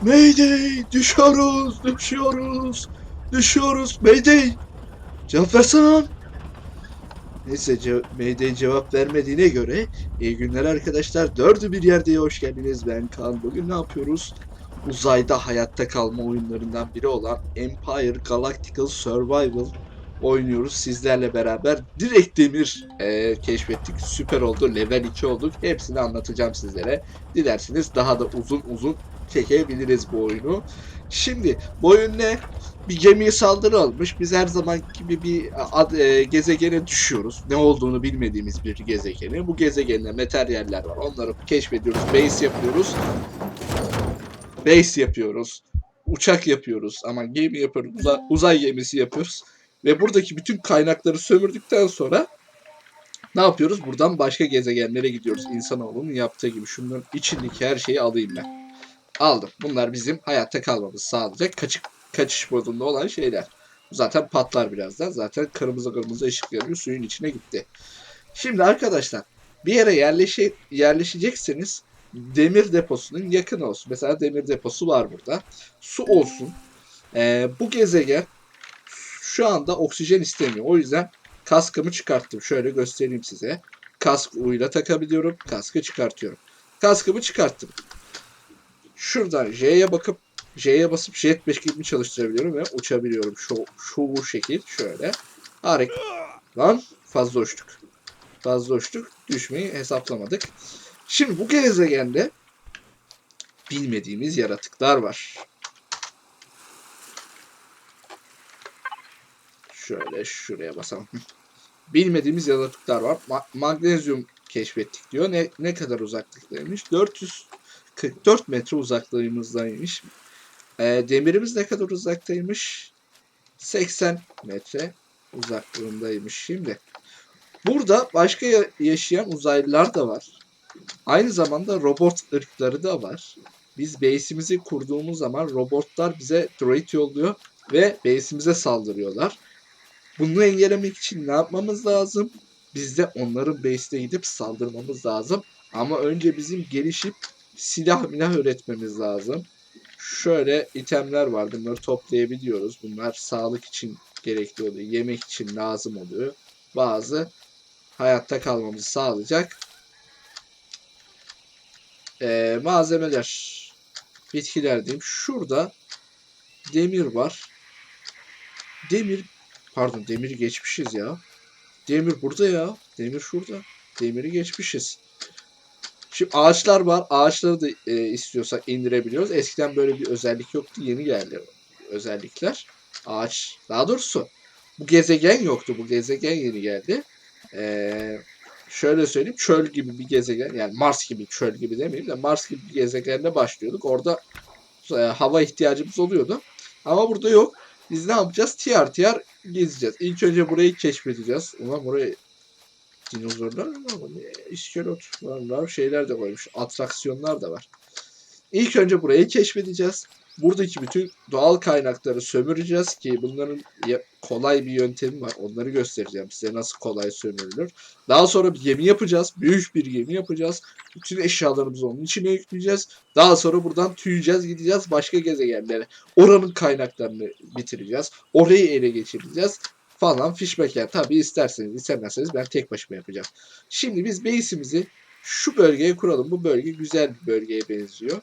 Mayday! Düşüyoruz! Düşüyoruz! Düşüyoruz! Mayday! Cevap versene lan! Neyse ce- Mayday cevap vermediğine göre iyi günler arkadaşlar. Dördü bir yerdeye hoş geldiniz. Ben Kaan. Bugün ne yapıyoruz? Uzayda hayatta kalma oyunlarından biri olan Empire Galactical Survival oynuyoruz sizlerle beraber. Direkt demir e, keşfettik. Süper oldu. Level 2 olduk. Hepsini anlatacağım sizlere. Dilerseniz daha da uzun uzun çekebiliriz bu oyunu. Şimdi bu oyun ne? Bir gemiye saldırı almış. Biz her zaman gibi bir ad- e, gezegene düşüyoruz. Ne olduğunu bilmediğimiz bir gezegeni. Bu gezegende materyaller var. Onları keşfediyoruz. Base yapıyoruz. Base yapıyoruz. Uçak yapıyoruz. Ama gemi yapıyoruz. Uza- uzay gemisi yapıyoruz. Ve buradaki bütün kaynakları sömürdükten sonra ne yapıyoruz? Buradan başka gezegenlere gidiyoruz. İnsanoğlunun yaptığı gibi. Şunların içindeki her şeyi alayım ben. Aldım. Bunlar bizim hayatta kalmamızı sağlayacak. Kaçık, kaçış modunda olan şeyler. Zaten patlar birazdan. Zaten kırmızı kırmızı ışık yanıyor. Suyun içine gitti. Şimdi arkadaşlar bir yere yerleşe, yerleşecekseniz demir deposunun yakın olsun. Mesela demir deposu var burada. Su olsun. Ee, bu gezegen şu anda oksijen istemiyor. O yüzden kaskımı çıkarttım. Şöyle göstereyim size. Kask uyla takabiliyorum. Kaskı çıkartıyorum. Kaskımı çıkarttım. Şuradan J'ye bakıp J'ye basıp jetpack gibi çalıştırabiliyorum ve uçabiliyorum. Şu, şu şekil şöyle. Harika. Lan fazla uçtuk. Fazla uçtuk. Düşmeyi hesaplamadık. Şimdi bu gezegende bilmediğimiz yaratıklar var. Şöyle şuraya basalım. Bilmediğimiz yaratıklar var. Ma- magnezyum keşfettik diyor. Ne ne kadar uzaklıktaymış? 444 metre uzaklığımızdaymış. Ee, demirimiz ne kadar uzaktaymış? 80 metre uzaklığındaymış. Şimdi burada başka ya- yaşayan uzaylılar da var. Aynı zamanda robot ırkları da var. Biz base'imizi kurduğumuz zaman robotlar bize droid yolluyor ve base'imize saldırıyorlar. Bunu engellemek için ne yapmamız lazım? Biz de onların base'ine gidip saldırmamız lazım. Ama önce bizim gelişip silah milah üretmemiz lazım. Şöyle itemler var. Bunları toplayabiliyoruz. Bunlar sağlık için gerekli oluyor. Yemek için lazım oluyor. Bazı hayatta kalmamızı sağlayacak ee, malzemeler. Bitkiler diyeyim. Şurada demir var. Demir pardon demiri geçmişiz ya. Demir burada ya. Demir şurada. Demiri geçmişiz. Şimdi ağaçlar var. Ağaçları da e, istiyorsak indirebiliyoruz. Eskiden böyle bir özellik yoktu. Yeni geldi özellikler. Ağaç. Daha doğrusu bu gezegen yoktu. Bu gezegen yeni geldi. Ee, şöyle söyleyeyim. Çöl gibi bir gezegen. Yani Mars gibi çöl gibi demeyeyim de Mars gibi bir gezegende başlıyorduk. Orada e, hava ihtiyacımız oluyordu. Ama burada yok. Biz ne yapacağız? Tiyar tiyar gezeceğiz. İlk önce burayı keşfedeceğiz. Ulan buraya dinozorlar mı? Ne, İskelot var. Şeyler de koymuş. Atraksiyonlar da var. İlk önce burayı keşfedeceğiz. Buradaki bütün doğal kaynakları sömüreceğiz ki bunların kolay bir yöntemi var. Onları göstereceğim size nasıl kolay sömürülür. Daha sonra bir gemi yapacağız. Büyük bir gemi yapacağız. Bütün eşyalarımızı onun içine yükleyeceğiz. Daha sonra buradan tüyeceğiz gideceğiz başka gezegenlere. Oranın kaynaklarını bitireceğiz. Orayı ele geçireceğiz falan fişmek yani. Tabii isterseniz istemezseniz ben tek başıma yapacağım. Şimdi biz base'imizi şu bölgeye kuralım. Bu bölge güzel bir bölgeye benziyor.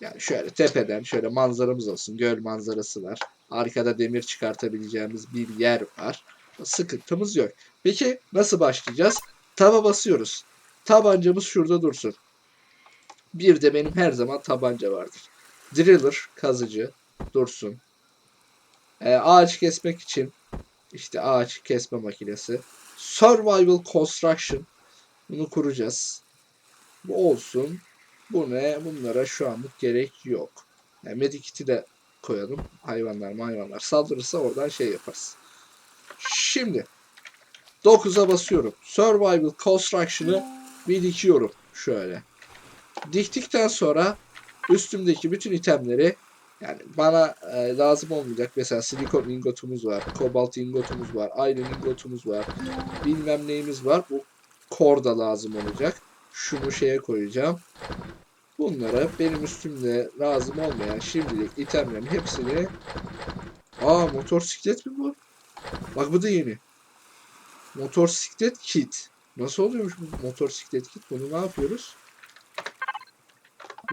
Yani şöyle tepeden şöyle manzaramız olsun. Göl manzarası var. Arkada demir çıkartabileceğimiz bir yer var. Sıkıntımız yok. Peki nasıl başlayacağız? Taba basıyoruz. Tabancamız şurada dursun. Bir de benim her zaman tabanca vardır. Driller, kazıcı dursun. Ee, ağaç kesmek için işte ağaç kesme makinesi. Survival Construction. Bunu kuracağız. Bu olsun. Bu ne? Bunlara şu anlık gerek yok. Yani Medikit'i de koyalım. Hayvanlar hayvanlar saldırırsa oradan şey yaparız. Şimdi 9'a basıyorum. Survival Construction'ı bir dikiyorum. Şöyle. Diktikten sonra üstümdeki bütün itemleri yani bana e, lazım olmayacak mesela silikon ingotumuz var, kobalt ingotumuz var, iron ingotumuz var, bilmem neyimiz var. Bu kor da lazım olacak. Şunu şeye koyacağım. Bunlara benim üstümde lazım olmayan şimdilik itemlerin hepsini... Aa motosiklet mi bu? Bak bu da yeni. Motosiklet kit. Nasıl oluyormuş bu motosiklet kit? Bunu ne yapıyoruz?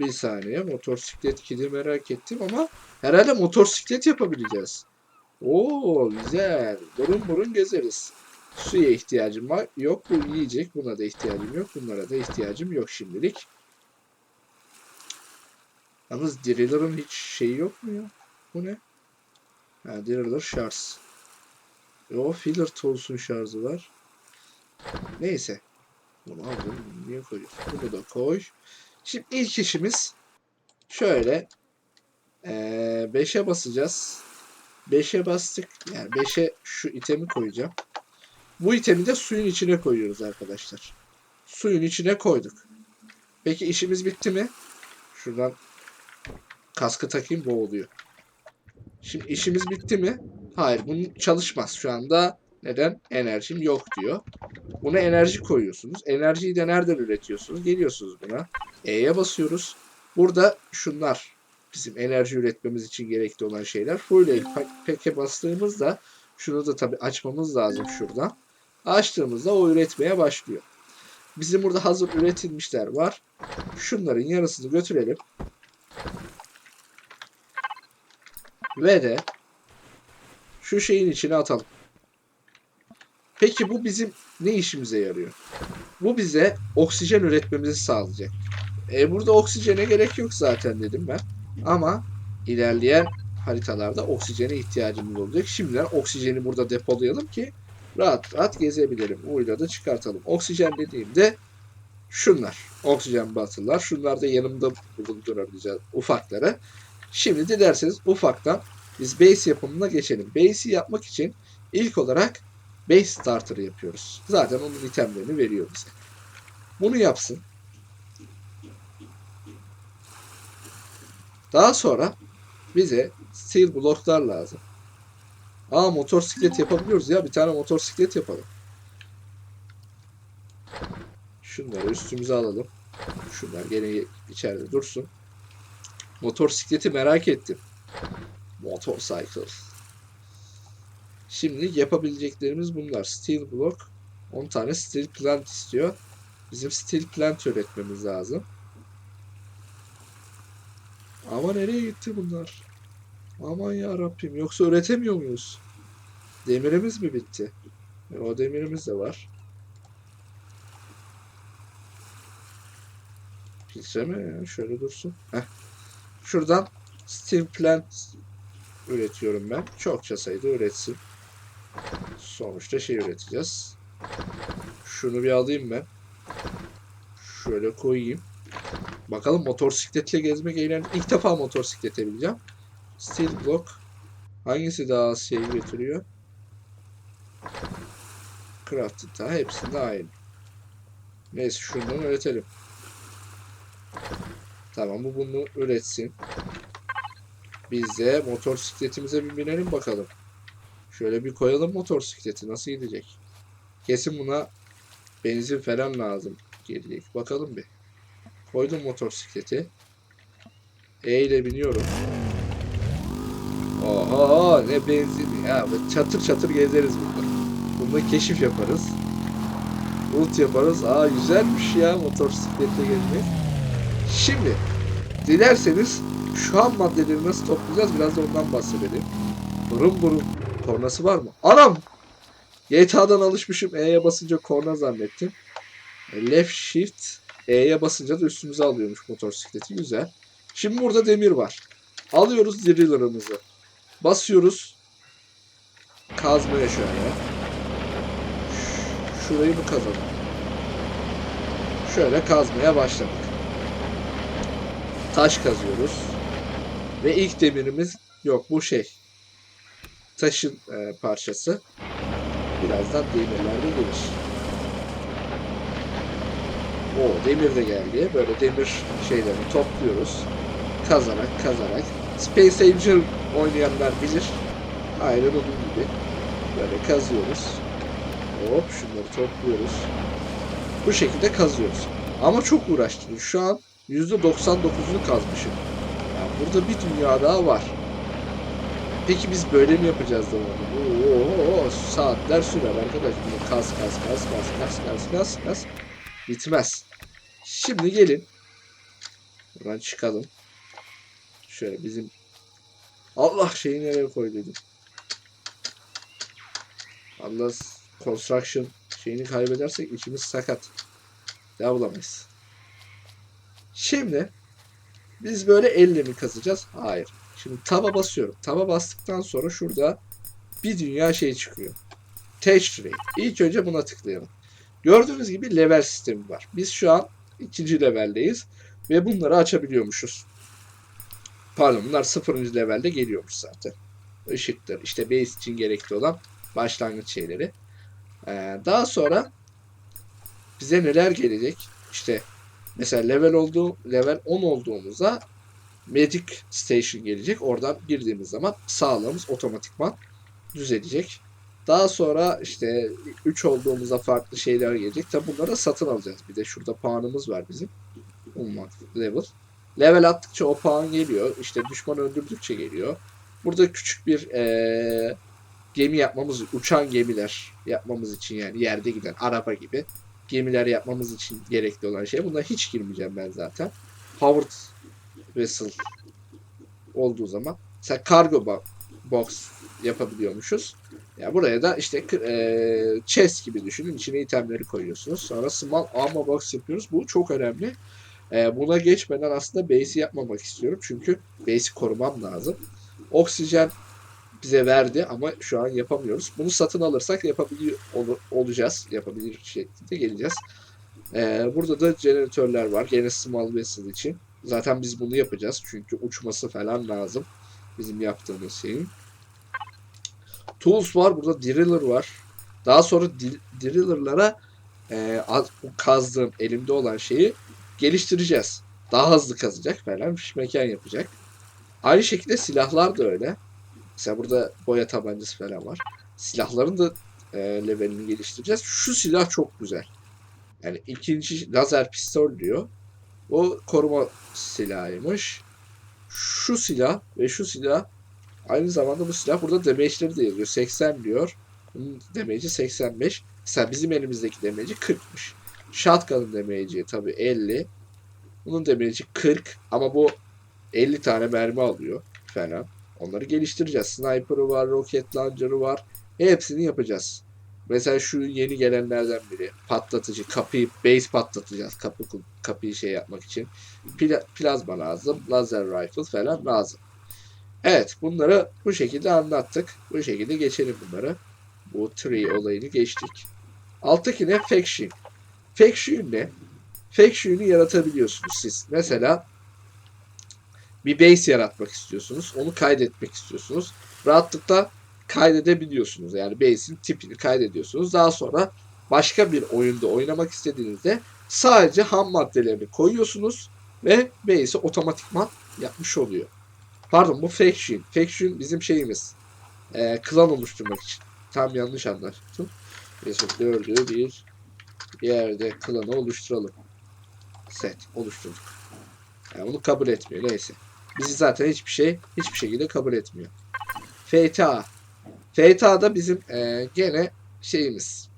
Bir saniye motosiklet kiti merak ettim ama herhalde motosiklet yapabileceğiz. Oo güzel. Burun burun gezeriz. Suya ihtiyacım var. Yok bu yiyecek. Buna da ihtiyacım yok. Bunlara da ihtiyacım yok şimdilik. Yalnız Driller'ın hiç şeyi yok mu ya? Bu ne? Ha Driller şarj. E, o Filler Tools'un şarjı var. Neyse. Bunu aldım. Niye koyuyorsun? Bunu da koy. Şimdi ilk işimiz şöyle 5'e basacağız. 5'e bastık. Yani 5'e şu itemi koyacağım. Bu itemi de suyun içine koyuyoruz arkadaşlar. Suyun içine koyduk. Peki işimiz bitti mi? Şuradan kaskı takayım boğuluyor. Şimdi işimiz bitti mi? Hayır bunun çalışmaz şu anda. Neden? Enerjim yok diyor. Buna enerji koyuyorsunuz. Enerjiyi de nereden üretiyorsunuz? Geliyorsunuz buna. E'ye basıyoruz. Burada şunlar bizim enerji üretmemiz için gerekli olan şeyler. Full peke bastığımızda şunu da tabi açmamız lazım şuradan. Açtığımızda o üretmeye başlıyor. Bizim burada hazır üretilmişler var. Şunların yarısını götürelim. Ve de şu şeyin içine atalım. Peki bu bizim ne işimize yarıyor? Bu bize oksijen üretmemizi sağlayacak. E burada oksijene gerek yok zaten dedim ben. Ama ilerleyen haritalarda oksijene ihtiyacımız olacak. Şimdiden oksijeni burada depolayalım ki rahat rahat gezebilelim. Uyla da çıkartalım. Oksijen dediğimde şunlar. Oksijen batırlar. Şunlar da yanımda bulundurabileceğiz ufakları. Şimdi dilerseniz ufaktan biz base yapımına geçelim. Base'i yapmak için ilk olarak base starter yapıyoruz. Zaten onun itemlerini veriyor bize. Bunu yapsın. Daha sonra bize steel bloklar lazım. Aa motosiklet yapabiliyoruz ya. Bir tane motosiklet yapalım. Şunları üstümüze alalım. Şunlar gene içeride dursun. Motosikleti merak ettim. Motorcycle. Şimdi yapabileceklerimiz bunlar. Steel block. 10 tane steel plant istiyor. Bizim steel plant üretmemiz lazım. Ama nereye gitti bunlar? Aman ya Rabbim. Yoksa üretemiyor muyuz? Demirimiz mi bitti? E, o demirimiz de var. Filtreme ya. Şöyle dursun. Heh. Şuradan steel plant üretiyorum ben. Çokça sayıda üretsin. Sonuçta şey üreteceğiz. Şunu bir alayım ben. Şöyle koyayım. Bakalım motosikletle gezmek eğlenceli. İlk defa motosiklete bineceğim. Steel block. Hangisi daha şey getiriyor? Crafted daha hepsinde aynı. Neyse şundan üretelim. Tamam bu bunu üretsin. Biz de motosikletimize bir binelim bakalım. Şöyle bir koyalım motosikleti nasıl gidecek? Kesin buna benzin falan lazım gelecek. Bakalım bir. Koydum motosikleti. E ile biniyorum. Oha ne benzin ya. Çatır çatır gezeriz burada. Bunda keşif yaparız. Loot yaparız. Aa güzelmiş ya motosikletle gezmek. Şimdi dilerseniz şu an maddeleri nasıl toplayacağız biraz da ondan bahsedelim. Burun burun kornası var mı? Anam! GTA'dan alışmışım E'ye basınca korna zannettim. Left shift E'ye basınca da üstümüze alıyormuş motosikleti. Güzel. Şimdi burada demir var. Alıyoruz driller'ımızı. Basıyoruz. Kazmaya şöyle. Şurayı mı kazalım? Şöyle kazmaya başladık. Taş kazıyoruz. Ve ilk demirimiz yok bu şey. Taşın e, parçası. Birazdan demirler de gelir. O demir de geldi. Böyle demir şeylerini topluyoruz. Kazarak kazarak. Space Angel oynayanlar bilir. Aynı bunun gibi. Böyle kazıyoruz. Hop şunları topluyoruz. Bu şekilde kazıyoruz. Ama çok uğraştırıyor. Şu an %99'unu kazmışım. Yani burada bir dünya daha var. Peki biz böyle mi yapacağız zamanı? Oo, saatler sürer arkadaş. Kas kas kas kas kas kas kas kas. Bitmez. Şimdi gelin. Buradan çıkalım. Şöyle bizim Allah şeyi nereye koyduydu? Allah construction şeyini kaybedersek içimiz sakat. Ya bulamayız. Şimdi biz böyle elle mi kazacağız? Hayır. Şimdi taba basıyorum. Taba bastıktan sonra şurada bir dünya şey çıkıyor. Tree. İlk önce buna tıklayalım. Gördüğünüz gibi level sistemi var. Biz şu an ikinci leveldeyiz ve bunları açabiliyormuşuz. Pardon bunlar sıfırıncı levelde geliyormuş zaten. Işıktır. işte base için gerekli olan başlangıç şeyleri. Ee, daha sonra bize neler gelecek? İşte mesela level olduğu level 10 olduğumuzda Magic Station gelecek. Oradan girdiğimiz zaman sağlığımız otomatikman düzelecek. Daha sonra işte 3 olduğumuzda farklı şeyler gelecek. Tabi bunları da satın alacağız. Bir de şurada puanımız var bizim. Ummak level. Level attıkça o puan geliyor. İşte düşman öldürdükçe geliyor. Burada küçük bir eee, gemi yapmamız, uçan gemiler yapmamız için yani yerde giden araba gibi gemiler yapmamız için gerekli olan şey. Buna hiç girmeyeceğim ben zaten. Powered vessel olduğu zaman mesela cargo bo- box yapabiliyormuşuz. Ya buraya da işte eee, chest gibi düşünün. İçine itemleri koyuyorsunuz. Sonra small armor box yapıyoruz. Bu çok önemli. Eee, buna geçmeden aslında base'i yapmamak istiyorum. Çünkü base'i korumam lazım. Oksijen bize verdi ama şu an yapamıyoruz. Bunu satın alırsak yapabiliyor ol- olacağız. Yapabilir şekilde geleceğiz. Ee, burada da jeneratörler var. Gene small vessel için. Zaten biz bunu yapacağız. Çünkü uçması falan lazım. Bizim yaptığımız şeyin. Tools var. Burada driller var. Daha sonra driller'lara e, kazdığım elimde olan şeyi geliştireceğiz. Daha hızlı kazacak falan. Bir mekan yapacak. Aynı şekilde silahlar da öyle. Mesela burada boya tabancası falan var. Silahların da e, levelini geliştireceğiz. Şu silah çok güzel. Yani ikinci lazer pistol diyor. O koruma silahıymış. Şu silah ve şu silah aynı zamanda bu silah burada damage'leri de yazıyor. 80 diyor. Bunun damage'i 85. Mesela bizim elimizdeki damage'i 40'mış. Shotgun'ın damage'i tabii 50. Bunun damage'i 40 ama bu 50 tane mermi alıyor falan. Onları geliştireceğiz. Sniper'ı var, roket launcher'ı var. Hepsini yapacağız. Mesela şu yeni gelenlerden biri. Patlatıcı. Kapıyı, base patlatacağız. Kapı, kapıyı şey yapmak için. Pla- plazma lazım. Laser rifle falan lazım. Evet. Bunları bu şekilde anlattık. Bu şekilde geçelim bunları. Bu tree olayını geçtik. Alttaki ne? Faction. Faction ne? Faction'u yaratabiliyorsunuz siz. Mesela bir base yaratmak istiyorsunuz. Onu kaydetmek istiyorsunuz. Rahatlıkla kaydedebiliyorsunuz. Yani base'in tipini kaydediyorsunuz. Daha sonra başka bir oyunda oynamak istediğinizde sadece ham maddelerini koyuyorsunuz ve base'i otomatikman yapmış oluyor. Pardon bu faction. Faction bizim şeyimiz. Ee, klan oluşturmak için. Tam yanlış anlaştım. Neyse dördü bir yerde klanı oluşturalım. Set oluşturduk. Yani bunu kabul etmiyor. Neyse. Bizi zaten hiçbir şey hiçbir şekilde kabul etmiyor. FTA. FTA da bizim e, gene şeyimiz.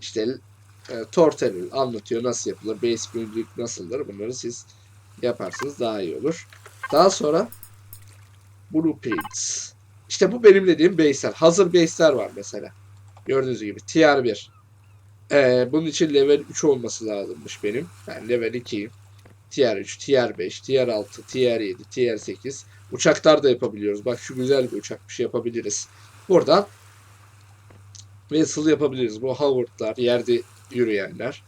İşte e, Torterel anlatıyor nasıl yapılır. Base building nasıldır. Bunları siz yaparsınız daha iyi olur. Daha sonra Blueprints. İşte bu benim dediğim base'ler. Hazır base'ler var mesela. Gördüğünüz gibi tier 1. E, bunun için level 3 olması lazımmış benim. Ben level 2'yim. Tier 3, Tier 5, Tier 6, Tier 7, Tier 8. Uçaklar da yapabiliyoruz. Bak şu güzel bir uçak bir şey yapabiliriz. Buradan Vessel yapabiliriz. Bu Howard'lar, yerde yürüyenler.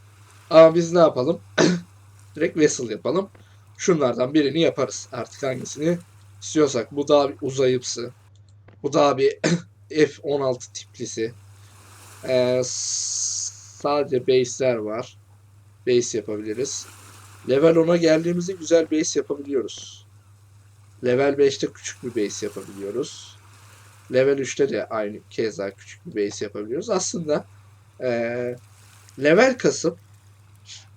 Ama biz ne yapalım? Direkt Vessel yapalım. Şunlardan birini yaparız. Artık hangisini istiyorsak. Bu daha bir uzayıpsı. Bu daha bir F-16 tiplisi. Ee, sadece base'ler var. Base yapabiliriz. Level 10'a geldiğimizde güzel base yapabiliyoruz. Level 5'te küçük bir base yapabiliyoruz. Level 3'te de aynı keza küçük bir base yapabiliyoruz. Aslında eee, level kasıp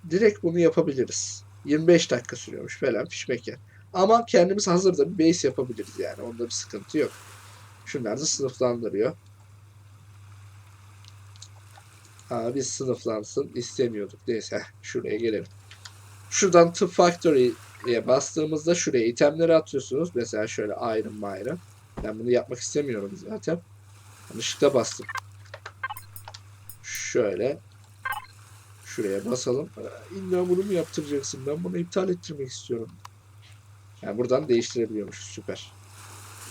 direkt bunu yapabiliriz. 25 dakika sürüyormuş falan fişmek Ama kendimiz hazırda bir base yapabiliriz yani. Onda bir sıkıntı yok. Şunlar da sınıflandırıyor. Ha, biz sınıflansın istemiyorduk. Neyse şuraya gelelim. Şuradan Tıp Factory'ye bastığımızda şuraya itemleri atıyorsunuz. Mesela şöyle Iron Myron. Ben bunu yapmak istemiyorum zaten. Yanlışlıkla bastım. Şöyle. Şuraya basalım. Aa, İlla bunu mu yaptıracaksın? Ben bunu iptal ettirmek istiyorum. Yani buradan değiştirebiliyormuşuz. Süper.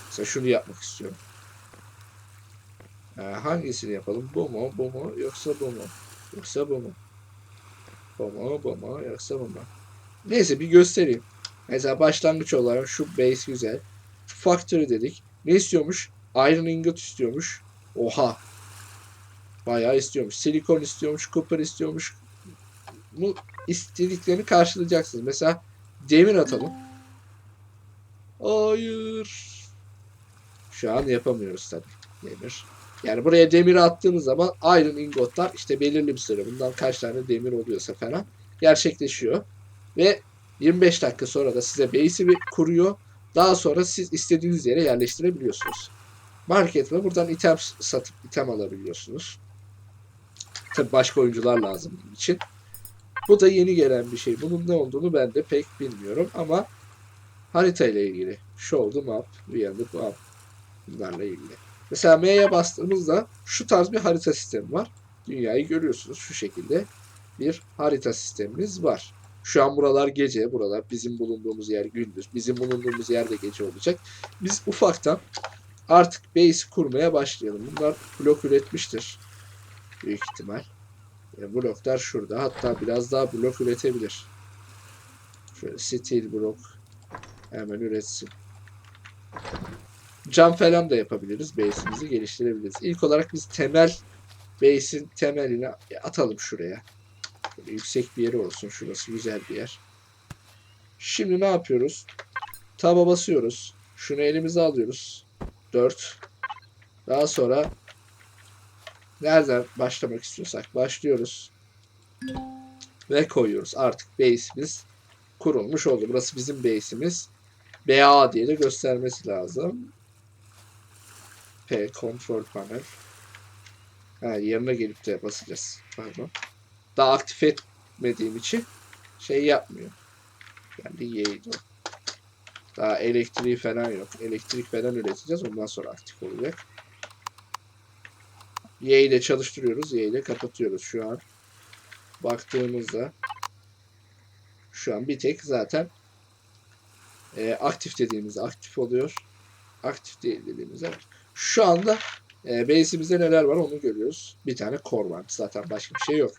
Mesela şunu yapmak istiyorum. Ee, hangisini yapalım? Bu mu? Bu mu? Yoksa bu mu? Yoksa bu mu? Bu mu? Bu mu? Yoksa bu mu? Neyse bir göstereyim. Mesela başlangıç olarak şu base güzel. Şu factory dedik. Ne istiyormuş? Iron ingot istiyormuş. Oha. Bayağı istiyormuş. Silikon istiyormuş. Copper istiyormuş. Bu istediklerini karşılayacaksınız. Mesela demir atalım. Hayır. Şu an yapamıyoruz tabii. Demir. Yani buraya demir attığınız zaman iron ingotlar işte belirli bir süre bundan kaç tane demir oluyorsa falan gerçekleşiyor. Ve 25 dakika sonra da size base'i kuruyor. Daha sonra siz istediğiniz yere yerleştirebiliyorsunuz. Market ve buradan item satıp item alabiliyorsunuz. Tabi başka oyuncular lazım bunun için. Bu da yeni gelen bir şey. Bunun ne olduğunu ben de pek bilmiyorum ama harita ile ilgili. Show the map, the map bunlarla ilgili. Mesela M'ye bastığımızda şu tarz bir harita sistemi var. Dünyayı görüyorsunuz şu şekilde bir harita sistemimiz var. Şu an buralar gece, buralar bizim bulunduğumuz yer gündüz. Bizim bulunduğumuz yerde gece olacak. Biz ufaktan artık base kurmaya başlayalım. Bunlar blok üretmiştir. Büyük ihtimal. E, bloklar şurada. Hatta biraz daha blok üretebilir. Şöyle steel blok hemen üretsin. Cam falan da yapabiliriz. Base'imizi geliştirebiliriz. İlk olarak biz temel base'in temelini atalım şuraya. Böyle yüksek bir yeri olsun. Şurası güzel bir yer. Şimdi ne yapıyoruz? Taba basıyoruz. Şunu elimize alıyoruz. 4. Daha sonra nereden başlamak istiyorsak başlıyoruz. Ve koyuyoruz. Artık base'imiz kurulmuş oldu. Burası bizim base'imiz. BA diye de göstermesi lazım. P control panel. Ha, yerine gelip de basacağız. Pardon. Daha aktif etmediğim için şey yapmıyor. Yani Y'ydi o. Daha elektriği falan yok. Elektrik falan üreteceğiz. Ondan sonra aktif olacak. Y ile çalıştırıyoruz. Y ile kapatıyoruz şu an. Baktığımızda şu an bir tek zaten e, aktif dediğimizde aktif oluyor. Aktif değil dediğimizde. Şu anda e, base'imizde neler var onu görüyoruz. Bir tane core var. Zaten başka bir şey yok.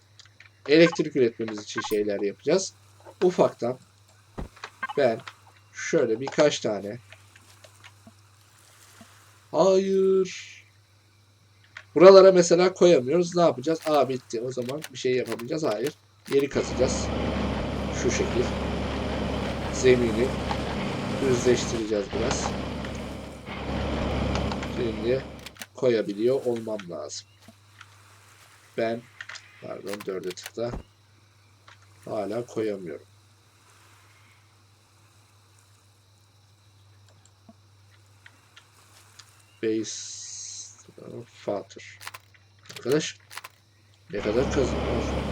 Elektrik üretmemiz için şeyler yapacağız. Ufaktan ben şöyle birkaç tane Hayır. Buralara mesela koyamıyoruz. Ne yapacağız? Aa bitti. O zaman bir şey yapamayacağız. Hayır. Yeri kazacağız. Şu şekil. Zemini düzleştireceğiz biraz. Şimdi koyabiliyor olmam lazım. Ben pardon dörde tıkla hala koyamıyorum. Base Father. Arkadaş ne kadar kazıyor?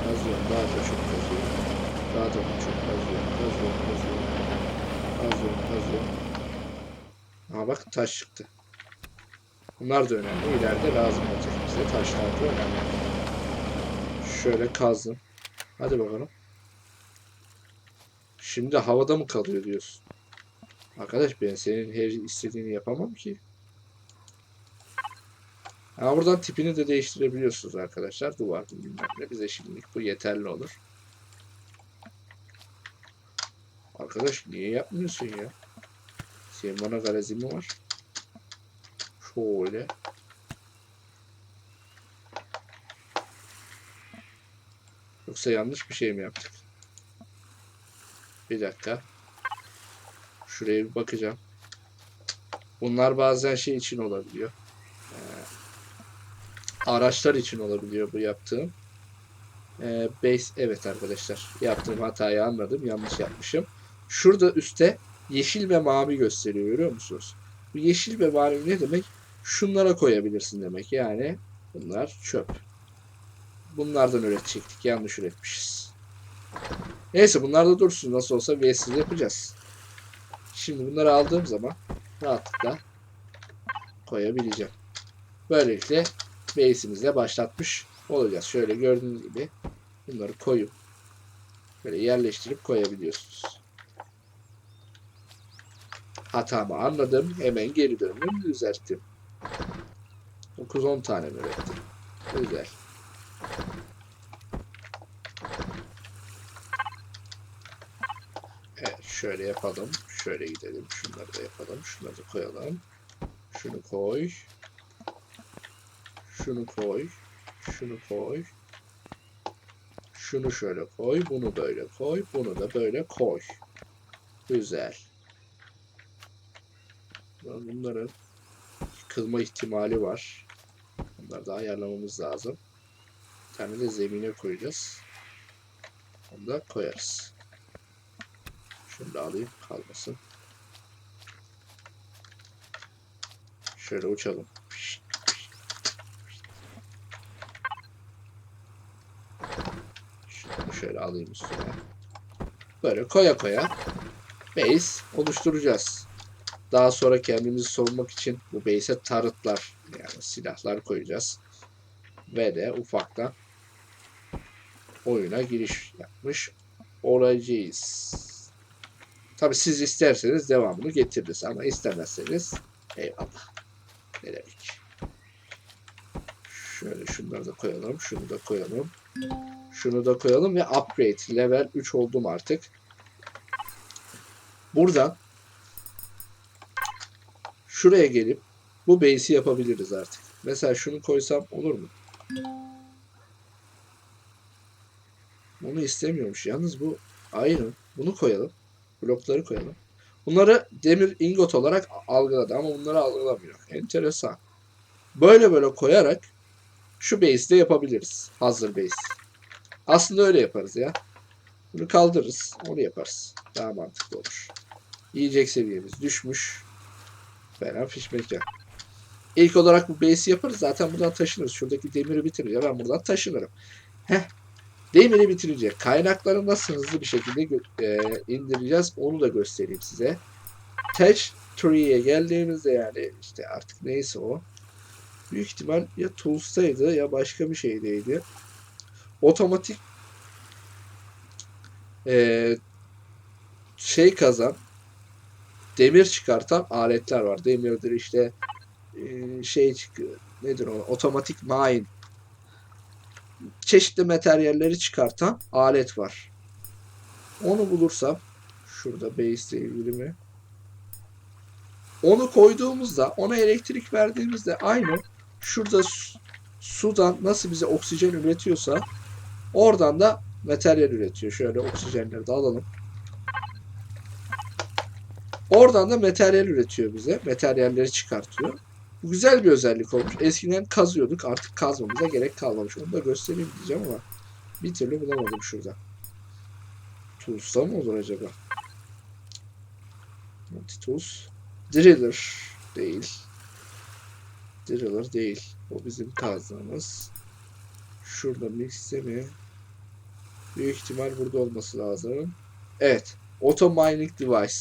Kazıyor. Daha da çok kazıyor. Daha da çok kazıyor. Kazıyor. Kazıyor. Kazıyor. Kazıyor. Ama bak taş çıktı. Bunlar da önemli. İleride lazım olacak bize. Taşlar da önemli. Şöyle kazdım. Hadi bakalım. Şimdi havada mı kalıyor diyorsun? Arkadaş ben senin her istediğini yapamam ki. Ama buradan tipini de değiştirebiliyorsunuz arkadaşlar. Duvar bilmem ne. Bize şimdilik bu yeterli olur. Arkadaş niye yapmıyorsun ya? Senin bana garezi mi var? Şöyle. Yoksa yanlış bir şey mi yaptık? Bir dakika. Şuraya bir bakacağım. Bunlar bazen şey için olabiliyor. Ee, araçlar için olabiliyor bu yaptığım. Ee, base evet arkadaşlar yaptığım hatayı anladım yanlış yapmışım. Şurada üstte yeşil ve mavi gösteriyor görüyor musunuz? Bu yeşil ve mavi ne demek? Şunlara koyabilirsin demek yani bunlar çöp. Bunlardan üretecektik yanlış üretmişiz. Neyse bunlar da dursun nasıl olsa VS'siz yapacağız. Şimdi bunları aldığım zaman rahatlıkla koyabileceğim. Böylelikle base'imizle başlatmış olacağız. Şöyle gördüğünüz gibi bunları koyup böyle yerleştirip koyabiliyorsunuz. Hatamı anladım. Hemen geri döndüm. Düzelttim. 9-10 tane ürettim? Güzel. Evet şöyle yapalım. Şöyle gidelim. Şunları da yapalım. Şunları da koyalım. Şunu koy. Şunu koy. Şunu koy. Şunu şöyle koy. Bunu böyle koy. Bunu da böyle koy. Güzel. Bunların kılma ihtimali var. Bunları da ayarlamamız lazım. Tane de zemine koyacağız. Onu da koyarız. Şunu da alayım kalmasın. Şöyle uçalım. Şunu şöyle alayım üstüne. Böyle koya koya base oluşturacağız. Daha sonra kendimizi savunmak için bu base'e tarıtlar yani silahlar koyacağız. Ve de ufaktan oyuna giriş yapmış olacağız. Tabi siz isterseniz devamını getiririz ama istemezseniz eyvallah. Ne demek. Şöyle şunları da koyalım. Şunu da koyalım. Şunu da koyalım ve upgrade level 3 oldum artık. Buradan şuraya gelip bu base'i yapabiliriz artık. Mesela şunu koysam olur mu? Bunu istemiyormuş. Yalnız bu aynı. Bunu koyalım. Blokları koyalım. Bunları demir ingot olarak algıladı ama bunları algılamıyor. Enteresan. Böyle böyle koyarak şu base'de yapabiliriz. Hazır base. Aslında öyle yaparız ya. Bunu kaldırırız. Onu yaparız. Daha mantıklı olur. Yiyecek seviyemiz düşmüş. Fena fişmek ya. İlk olarak bu base'i yaparız. Zaten buradan taşınırız. Şuradaki demiri bitirince ben buradan taşınırım. Heh. Demiri bitirince kaynakları nasıl hızlı bir şekilde e, indireceğiz onu da göstereyim size. Touch Tree'ye geldiğimizde yani işte artık neyse o. Büyük ihtimal ya Tools'taydı ya başka bir şeydeydi. Otomatik e, şey kazan demir çıkartan aletler var. Demirdir işte e, şey çıkıyor. Nedir o? Otomatik mine. Çeşitli materyalleri çıkartan alet var. Onu bulursam şurada base ile ilgili mi? Onu koyduğumuzda ona elektrik verdiğimizde aynı şurada su- sudan nasıl bize oksijen üretiyorsa oradan da materyal üretiyor. Şöyle oksijenleri de alalım. Oradan da materyal üretiyor bize. Materyalleri çıkartıyor. Bu güzel bir özellik olmuş. Eskiden kazıyorduk. Artık kazmamıza gerek kalmamış. Onu da göstereyim diyeceğim ama bir türlü bulamadım şurada. Tools'ta mı olur acaba? Multitools. Driller değil. Driller değil. O bizim kazdığımız. Şurada mixte mi? Büyük ihtimal burada olması lazım. Evet. Auto Mining Device.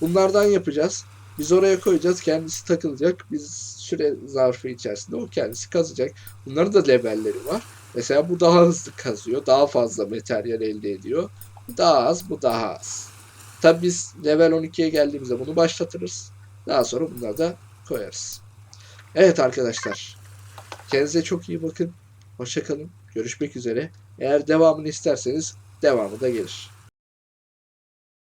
Bunlardan yapacağız. Biz oraya koyacağız. Kendisi takılacak. Biz süre zarfı içerisinde o kendisi kazacak. Bunların da levelleri var. Mesela bu daha hızlı kazıyor. Daha fazla materyal elde ediyor. Daha az, bu daha az. Tabi biz level 12'ye geldiğimizde bunu başlatırız. Daha sonra bunları da koyarız. Evet arkadaşlar. Kendinize çok iyi bakın. Hoşçakalın. Görüşmek üzere. Eğer devamını isterseniz devamı da gelir.